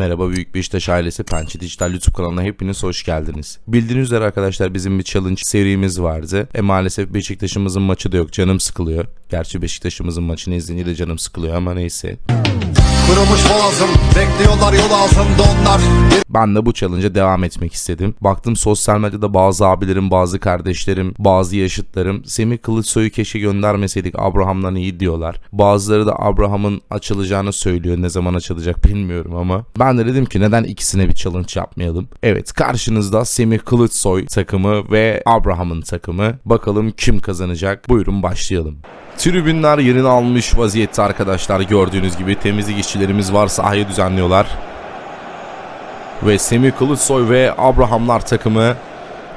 Merhaba Büyük Beşiktaş ailesi Pençe Dijital YouTube kanalına hepiniz hoş geldiniz. Bildiğiniz üzere arkadaşlar bizim bir challenge serimiz vardı. E maalesef Beşiktaş'ımızın maçı da yok canım sıkılıyor. Gerçi Beşiktaş'ımızın maçını izleyince de canım sıkılıyor ama neyse. Kurumuş boğazım Bekliyorlar yol ağzımda onlar Ben de bu challenge'a devam etmek istedim. Baktım sosyal medyada bazı abilerim, bazı kardeşlerim, bazı yaşıtlarım Semih Kılıçsoy'u keşke göndermeseydik Abraham'dan iyi diyorlar. Bazıları da Abraham'ın açılacağını söylüyor. Ne zaman açılacak bilmiyorum ama. Ben de dedim ki neden ikisine bir challenge yapmayalım? Evet karşınızda Semih Kılıçsoy takımı ve Abraham'ın takımı. Bakalım kim kazanacak? Buyurun başlayalım. Tribünler yerini almış vaziyette arkadaşlar gördüğünüz gibi temizlik işçilerimiz var sahayı düzenliyorlar. Ve Semih Kılıçsoy ve Abrahamlar takımı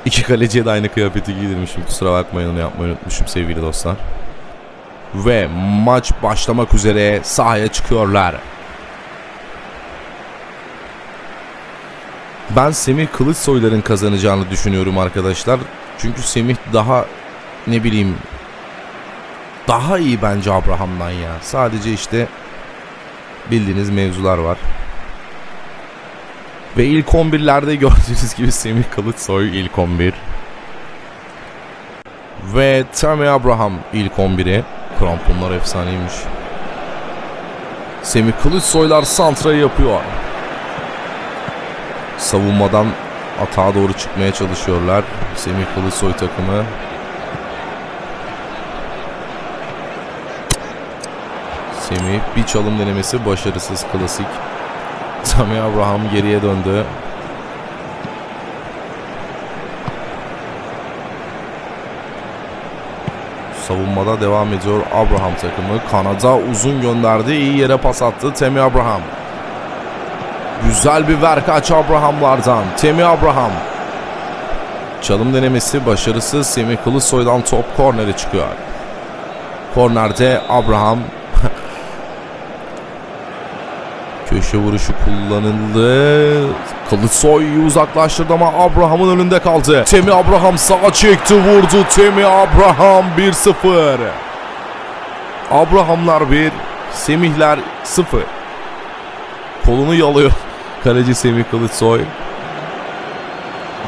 iki kaleciye de aynı kıyafeti giydirmişim. Kusura bakmayın onu yapmayı unutmuşum sevgili dostlar. Ve maç başlamak üzere sahaya çıkıyorlar. Ben Semih Kılıçsoyların kazanacağını düşünüyorum arkadaşlar. Çünkü Semih daha ne bileyim daha iyi bence Abraham'dan ya. Sadece işte bildiğiniz mevzular var. Ve ilk 11'lerde gördüğünüz gibi Semih Kılıçsoy ilk 11. Ve Tammy Abraham ilk 11'i. Kramponlar efsaneymiş. Semih Kılıçsoylar santrayı yapıyor. Savunmadan atağa doğru çıkmaya çalışıyorlar. Semih Kılıçsoy takımı. Semih bir çalım denemesi başarısız klasik. Tammy Abraham geriye döndü. Savunmada devam ediyor Abraham takımı. Kanada uzun gönderdi. iyi yere pas attı Temi Abraham. Güzel bir verkaç Abrahamlardan. Temi Abraham. Çalım denemesi başarısız. Semih Kılıçsoy'dan top kornere çıkıyor. Kornerde Abraham Köşe vuruşu kullanıldı. Kılıçsoy uzaklaştırdı ama Abraham'ın önünde kaldı. Temi Abraham sağa çekti vurdu. Temi Abraham 1-0. Abrahamlar 1, Semihler 0. Kolunu yalıyor. Kaleci Semih Kılıçsoy.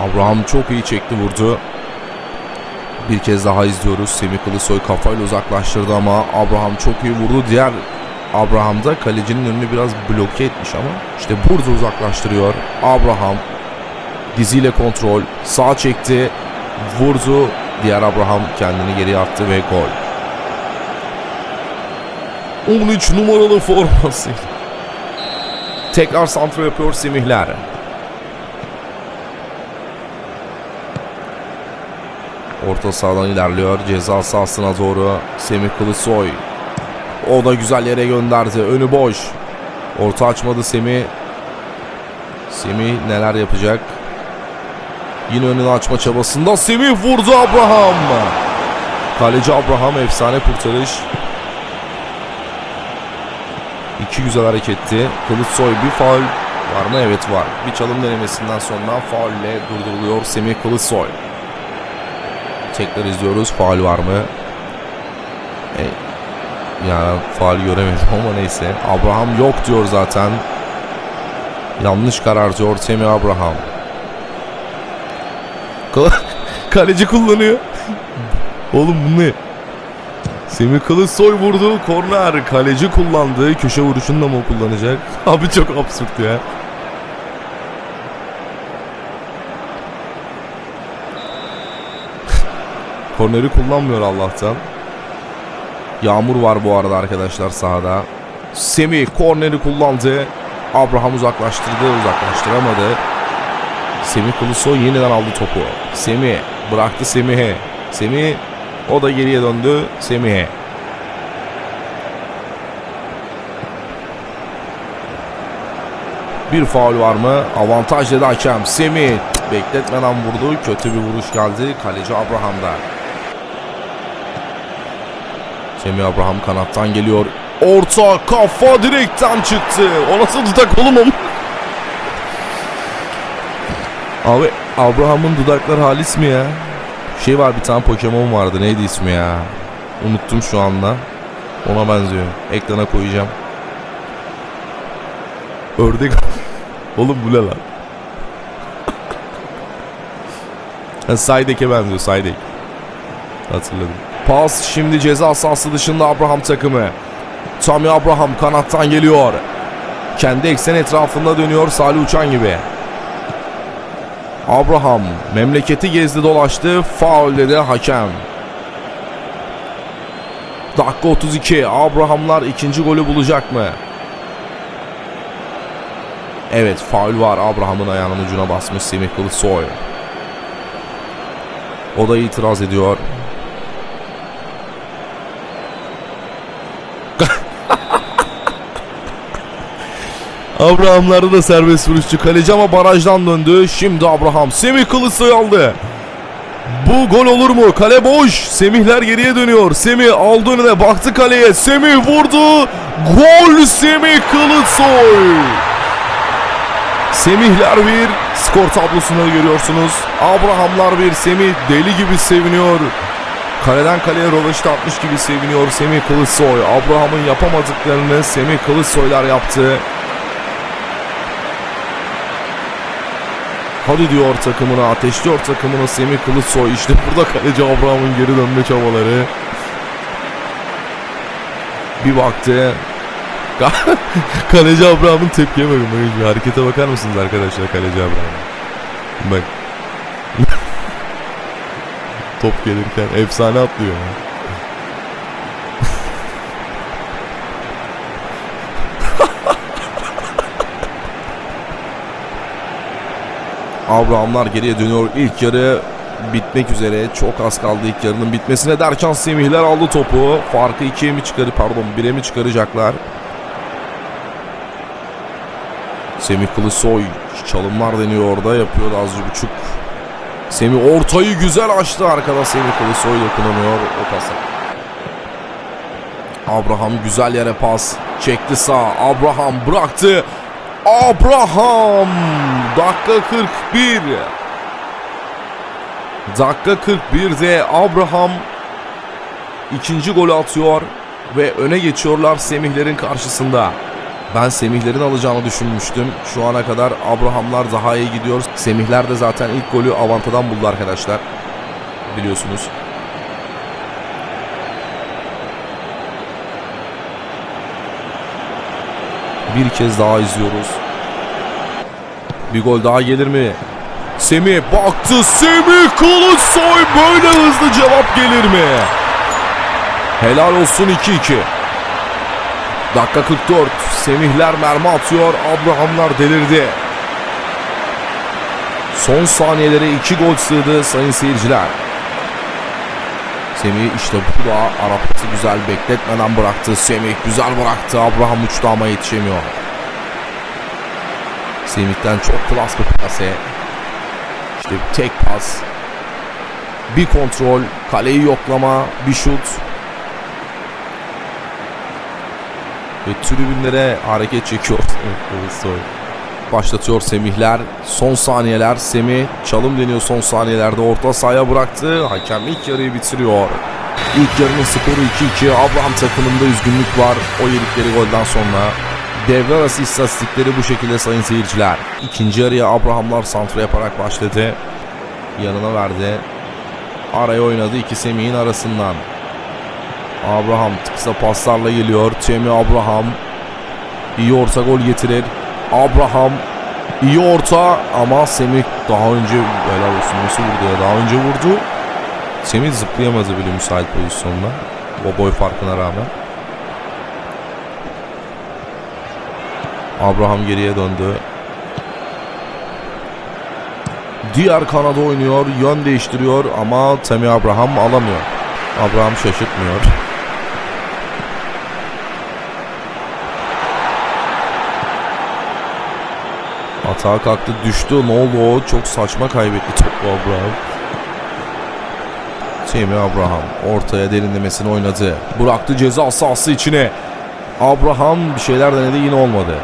Abraham çok iyi çekti vurdu. Bir kez daha izliyoruz. Semih Kılıçsoy kafayla uzaklaştırdı ama Abraham çok iyi vurdu. Diğer Abraham da kalecinin önünü biraz bloke etmiş ama işte burada uzaklaştırıyor. Abraham diziyle kontrol sağ çekti vurdu. Diğer Abraham kendini geriye attı ve gol. 13 numaralı forması. Tekrar santra yapıyor Semihler. Orta sahadan ilerliyor. Ceza sahasına doğru Semih Kılıçsoy o da güzel yere gönderdi. Önü boş. Orta açmadı Semih. Semih neler yapacak? Yine önünü açma çabasında Semih vurdu Abraham. Kaleci Abraham efsane kurtarış. İki güzel hareketti. Kılıçsoy bir faul var mı? Evet var. Bir çalım denemesinden sonra faulle durduruluyor Semih Kılıçsoy. Tekrar izliyoruz. Faul var mı? E, ya faal göremedim ama neyse. Abraham yok diyor zaten. Yanlış karar diyor Temi Abraham. Kaleci kullanıyor. Oğlum bu ne? Semih Kılıçsoy vurdu. Korner. Kaleci kullandı. Köşe vuruşunu da mı kullanacak? Abi çok absürt ya. Korneri kullanmıyor Allah'tan. Yağmur var bu arada arkadaşlar sahada. Semih korneri kullandı. Abraham uzaklaştırdı, uzaklaştıramadı. Semih Kılıçsoy yeniden aldı topu. Semih bıraktı Semih'e. Semih o da geriye döndü Semih'e. Bir faul var mı? Avantaj dedi hakem. Semih bekletmeden vurdu. Kötü bir vuruş geldi. Kaleci Abraham'da. Semih Abraham kanattan geliyor. Orta kafa direkten çıktı. O nasıl dudak oğlum? Abi Abraham'ın dudakları halis mi ya? Şey var bir tane Pokemon vardı neydi ismi ya? Unuttum şu anda. Ona benziyor. Ekrana koyacağım. Ördek Oğlum bu ne lan? Saydek'e benziyor Saydek. Hatırladım. Pas şimdi ceza sahası dışında Abraham takımı. Tammy Abraham kanattan geliyor. Kendi eksen etrafında dönüyor Salih Uçan gibi. Abraham memleketi gezdi dolaştı. Faul dedi hakem. Dakika 32. Abrahamlar ikinci golü bulacak mı? Evet faul var. Abraham'ın ayağının ucuna basmış Semih Kılıçsoy. O da itiraz ediyor. Abrahamlarda da serbest vuruşçu kaleci ama barajdan döndü. Şimdi Abraham Semih Kılıçsoy aldı. Bu gol olur mu? Kale boş. Semihler geriye dönüyor. Semih aldı önüne baktı kaleye. Semih vurdu. Gol Semih Kılıçsoy. Semihler bir skor tablosunda görüyorsunuz. Abrahamlar bir Semih deli gibi seviniyor. Kaleden kaleye röveşte atmış gibi seviniyor Semih Kılıçsoy. Abraham'ın yapamadıklarını Semih Kılıçsoylar yaptı. Hadi diyor takımına, ateşliyor takımına Semih Kılıçsoy. İşte burada kaleci Abraham'ın geri dönme çabaları. Bir baktı. kaleci Abraham'ın tepkiye bakın. bakın. Harekete bakar mısınız arkadaşlar kaleci Abraham? Bak. Top gelirken efsane atlıyor. ya. Abrahamlar geriye dönüyor. İlk yarı bitmek üzere. Çok az kaldı ilk yarının bitmesine derken Semihler aldı topu. Farkı ikiye mi çıkarı pardon bire mi çıkaracaklar? Semih Kılıçsoy çalımlar deniyor orada. Yapıyor azıcık buçuk. Semih ortayı güzel açtı arkada Semih Kılıçsoy dokunamıyor o pasa. Abraham güzel yere pas. Çekti sağ. Abraham bıraktı. Abraham dakika 41 dakika 41'de Abraham ikinci golü atıyor ve öne geçiyorlar Semihlerin karşısında. Ben Semihlerin alacağını düşünmüştüm. Şu ana kadar Abrahamlar daha iyi gidiyor. Semihler de zaten ilk golü avantadan buldu arkadaşlar. Biliyorsunuz. Bir kez daha izliyoruz. Bir gol daha gelir mi? Semih baktı. Semih Kılıçsoy böyle hızlı cevap gelir mi? Helal olsun 2-2. Dakika 44. Semihler mermi atıyor. Abrahamlar delirdi. Son saniyelere 2 gol sığdı sayın seyirciler. Semih işte bu da Arap'ı güzel bekletmeden bıraktı. Semih güzel bıraktı. Abraham uçtu ama yetişemiyor. Semih'ten çok klas bir pase. İşte tek pas. Bir kontrol. Kaleyi yoklama. Bir şut. Ve tribünlere hareket çekiyor. Başlatıyor Semihler. Son saniyeler. Semih çalım deniyor son saniyelerde. Orta sahaya bıraktı. Hakem ilk yarıyı bitiriyor. İlk yarının skoru 2-2. Abraham takımında üzgünlük var. O yedikleri golden sonra. Devre arası istatistikleri bu şekilde sayın seyirciler. İkinci yarıya Abrahamlar santra yaparak başladı. Yanına verdi. Araya oynadı iki Semih'in arasından. Abraham kısa paslarla geliyor. Temi Abraham. İyi orta gol getirir. Abraham iyi orta ama Semih daha önce helal olsun nasıl vurdu ya daha önce vurdu. Semih zıplayamadı bile müsait pozisyonda. O boy farkına rağmen. Abraham geriye döndü. Diğer kanada oynuyor. Yön değiştiriyor ama Temi Abraham alamıyor. Abraham şaşırtmıyor. Atağa kalktı düştü. Ne oldu o? Çok saçma kaybetti topu Abraham. Temi Abraham ortaya derinlemesine oynadı. Bıraktı ceza sahası içine. Abraham bir şeyler denedi yine olmadı.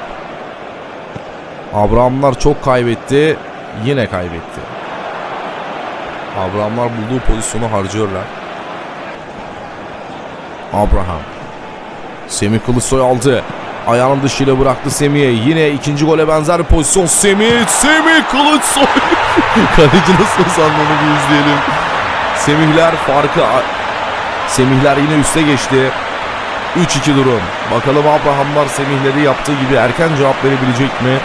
Abrahamlar çok kaybetti. Yine kaybetti. Abrahamlar bulduğu pozisyonu harcıyorlar. Abraham. Semih Kılıçsoy aldı. Ayağının dışıyla bıraktı Semih'e. Yine ikinci gole benzer pozisyon. Semih, Semih Kılıçsoy. Kaleci nasıl sandığını bir izleyelim. Semihler farkı... Semihler yine üste geçti. 3-2 durum. Bakalım Abrahamlar Semihleri yaptığı gibi erken cevap verebilecek mi?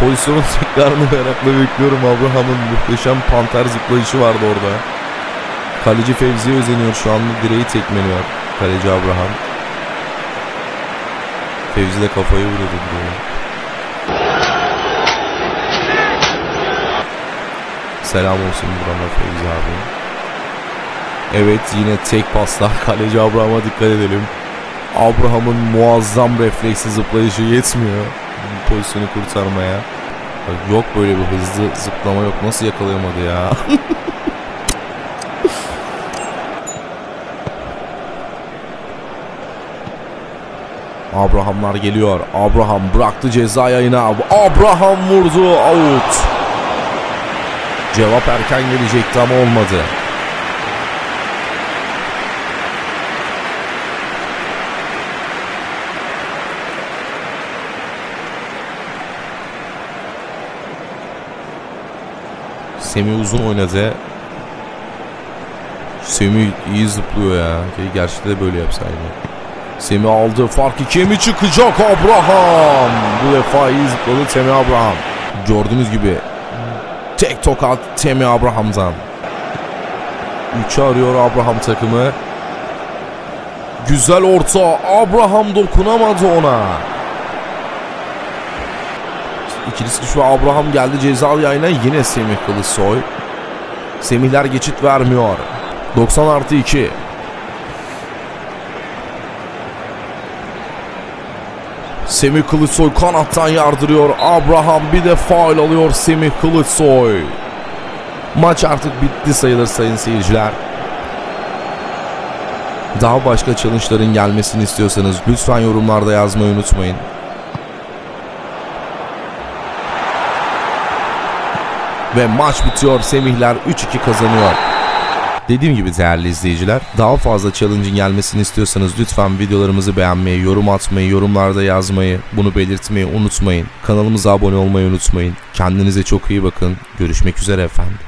Pozisyonun tekrarını merakla bekliyorum. Abraham'ın muhteşem panter zıplayışı vardı orada. Kaleci Fevzi'ye özeniyor şu anda direği tekmeliyor. Kaleci Abraham. Fevzi de kafayı vurdu direğe. Selam olsun buradan da Fevzi abi. Evet yine tek paslar. Kaleci Abraham'a dikkat edelim. Abraham'ın muazzam refleksi zıplayışı yetmiyor. Bu pozisyonu kurtarmaya. Yok böyle bir hızlı zıplama yok. Nasıl yakalayamadı ya? Abrahamlar geliyor. Abraham bıraktı ceza yayına. Abraham vurdu. Out. Cevap erken gelecekti ama olmadı. Semih uzun oynadı. Semih iyi zıplıyor ya. Gerçekten de böyle yapsaydı. Semih aldı. Fark ikiye mi çıkacak Abraham? Bu defa iyi zıpladı Semih Abraham. Gördüğünüz gibi tek tokat Semih Abraham'dan. 3'ü arıyor Abraham takımı. Güzel orta. Abraham dokunamadı ona. İkilisi düşme Abraham geldi ceza yayına yine Semih Kılıçsoy. Semihler geçit vermiyor. 90 artı 2. Semih Kılıçsoy kanattan yardırıyor. Abraham bir de faul alıyor Semih Kılıçsoy. Maç artık bitti sayılır sayın seyirciler. Daha başka challenge'ların gelmesini istiyorsanız lütfen yorumlarda yazmayı unutmayın. Ve maç bitiyor. Semihler 3-2 kazanıyor. Dediğim gibi değerli izleyiciler daha fazla challenge'in gelmesini istiyorsanız lütfen videolarımızı beğenmeyi, yorum atmayı, yorumlarda yazmayı, bunu belirtmeyi unutmayın. Kanalımıza abone olmayı unutmayın. Kendinize çok iyi bakın. Görüşmek üzere efendim.